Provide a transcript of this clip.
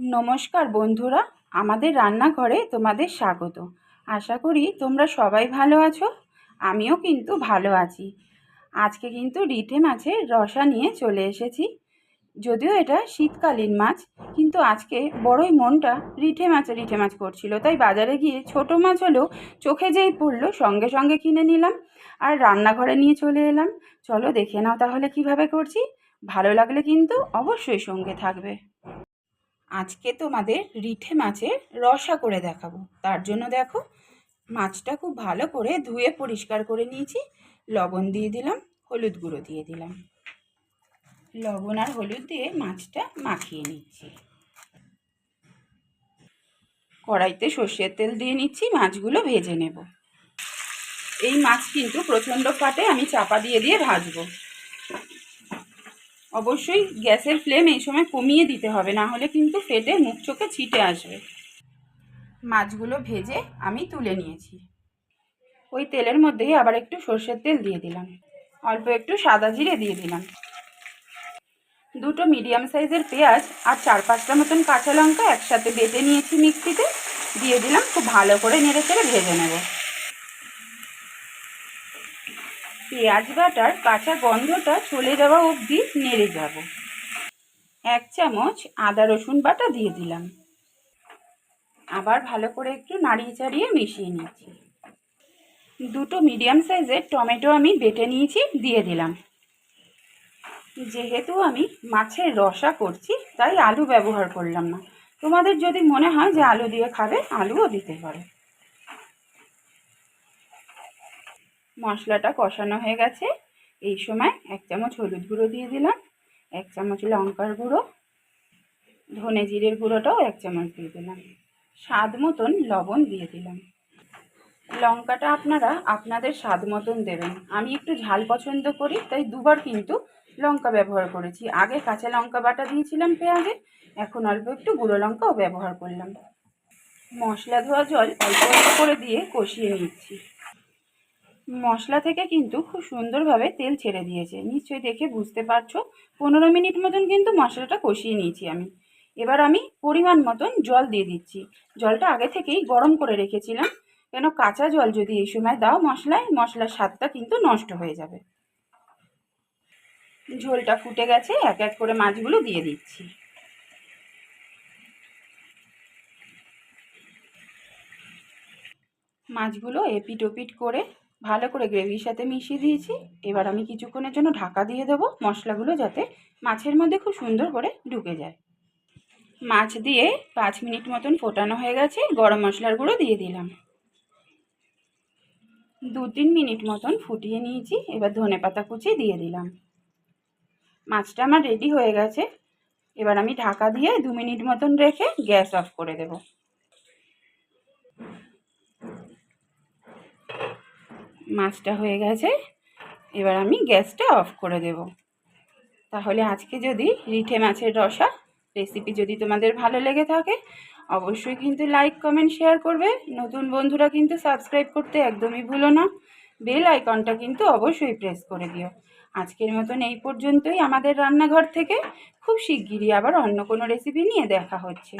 নমস্কার বন্ধুরা, আমাদের রান্নাঘরে তোমাদের স্বাগত। আশা করি তোমরা সবাই ভালো আছো, আমিও কিন্তু ভালো আছি। আজকে কিন্তু রিঠে মাছের রসা নিয়ে চলে এসেছি। যদিও এটা শীতকালীন মাছ, কিন্তু আজকে বড়ই মনটা রিঠে মাছ রিঠে মাছ করছিল। তাই বাজারে গিয়ে ছোট মাছ হলেও চোখে যেই পড়ল, সঙ্গে সঙ্গে কিনে নিলাম আর রান্নাঘরে নিয়ে চলে এলাম। চলো দেখে নাও তাহলে কীভাবে করছি। ভালো লাগলে কিন্তু অবশ্যই সঙ্গে থাকবে। আজকে তোমাদের রিঠে মাছের রসা করে দেখাবো। তার জন্য দেখো, মাছটা খুব ভালো করে ধুয়ে পরিষ্কার করে নিয়েছি। লবণ দিয়ে দিলাম, হলুদ গুঁড়ো দিয়ে দিলাম। লবণ আর হলুদ দিয়ে মাছটা মাখিয়ে নিচ্ছি। কড়াইতে সর্ষের তেল দিয়ে নিচ্ছি, মাছগুলো ভেজে নেব। এই মাছ কিন্তু প্রচণ্ড ফাটে, আমি চাপা দিয়ে দিয়ে ভাজবো। অবশ্যই গ্যাসের ফ্লেম এই সময় কমিয়ে দিতে হবে, না হলে কিন্তু ফেটে মুখ চোখে ছিটে আসবে। মাছগুলো ভেজে আমি তুলে নিয়েছি। ওই তেলের মধ্যেই আবার একটু সর্ষের তেল দিয়ে দিলাম। অল্প একটু সাদা জিরে দিয়ে দিলাম। দুটো মিডিয়াম সাইজের পেঁয়াজ আর চার পাঁচটা মতন কাঁচা লঙ্কা একসাথে বেটে নিয়েছি মিক্সিতে। দিয়ে দিলাম খুব ভালো করে নেড়ে চেড়ে ভেজে নেব। পেঁয়াজ বাটার কাঁচা গন্ধটা চলে যাওয়া অবধি নেড়ে যাব। এক চামচ আদা রসুন বাটা দিয়ে দিলাম। আবার ভালো করে একটু নাড়িয়ে চাড়িয়ে মিশিয়ে নিচ্ছি। দুটো মিডিয়াম সাইজের টমেটো আমি বেটে নিয়েছি, দিয়ে দিলাম। যেহেতু আমি মাছের রসা করছি, তাই আলু ব্যবহার করলাম না। তোমাদের যদি মনে হয় যে আলু দিয়ে খাবে, আলুও দিতে পারো। মশলাটা কষানো হয়ে গেছে। এই সময় এক চামচ হলুদ গুঁড়ো দিয়ে দিলাম, এক চামচ লঙ্কার গুঁড়ো, ধনে জিরের গুঁড়োটাও এক চামচ দিয়ে দিলাম। স্বাদ মতন লবণ দিয়ে দিলাম। লঙ্কাটা আপনারা আপনাদের স্বাদ মতন দেবেন। আমি একটু ঝাল পছন্দ করি, তাই দুবার কিন্তু লঙ্কা ব্যবহার করেছি। আগে কাঁচা লঙ্কা বাটা দিয়েছিলাম পেঁয়াজে, এখন অল্প একটু গুঁড়ো লঙ্কাও ব্যবহার করলাম। মশলা ধোয়া জল অল্প অল্প করে দিয়ে কষিয়ে নিচ্ছি। মশলা থেকে কিন্তু খুব সুন্দরভাবে তেল ছেড়ে দিয়েছে। নিশ্চয়ই দেখে বুঝতে পারছ। পনেরো মিনিট মতন কিন্তু মশলাটা কষিয়ে নিয়েছি আমি। এবার আমি পরিমাণ মতন জল দিয়ে দিচ্ছি। জলটা আগে থেকেই গরম করে রেখেছিলাম। কেন কাঁচা জল যদি এই সময় দাও মশলায়, মশলার স্বাদটা কিন্তু নষ্ট হয়ে যাবে। ঝোলটা ফুটে গেছে, এক এক করে মাছগুলো দিয়ে দিচ্ছি। মাছগুলো এপিট ওপিট করে ভালো করে গ্রেভির সাথে মিশিয়ে দিয়েছি। এবার আমি কিছুক্ষণের জন্য ঢাকা দিয়ে দেবো মশলাগুলো যাতে মাছের মধ্যে খুব সুন্দর করে ঢুকে যায়। মাছ দিয়ে পাঁচ মিনিট মতন ফোটানো হয়ে গেছে, গরম মশলার গুঁড়ো দিয়ে দিলাম। দু তিন মিনিট মতন ফুটিয়ে নিয়েছি, এবার ধনে পাতা কুচি দিয়ে দিলাম। মাছটা আমার রেডি হয়ে গেছে। এবার আমি ঢাকা দিয়ে দু মিনিট মতন রেখে গ্যাস অফ করে দেব। মাছটা হয়ে গেছে, এবার আমি গ্যাসটা অফ করে দেব। তাহলে আজকে যদি রিঠে মাছের রসা রেসিপি যদি তোমাদের ভালো লেগে থাকে, অবশ্যই কিন্তু লাইক, কমেন্ট, শেয়ার করবে। নতুন বন্ধুরা কিন্তু সাবস্ক্রাইব করতে একদমই ভুলো না। বেল আইকনটা কিন্তু অবশ্যই প্রেস করে দিও। আজকের মতন এই পর্যন্তই আমাদের রান্নাঘর থেকে। খুব শিগগিরই আবার অন্য কোনো রেসিপি নিয়ে দেখা হচ্ছে।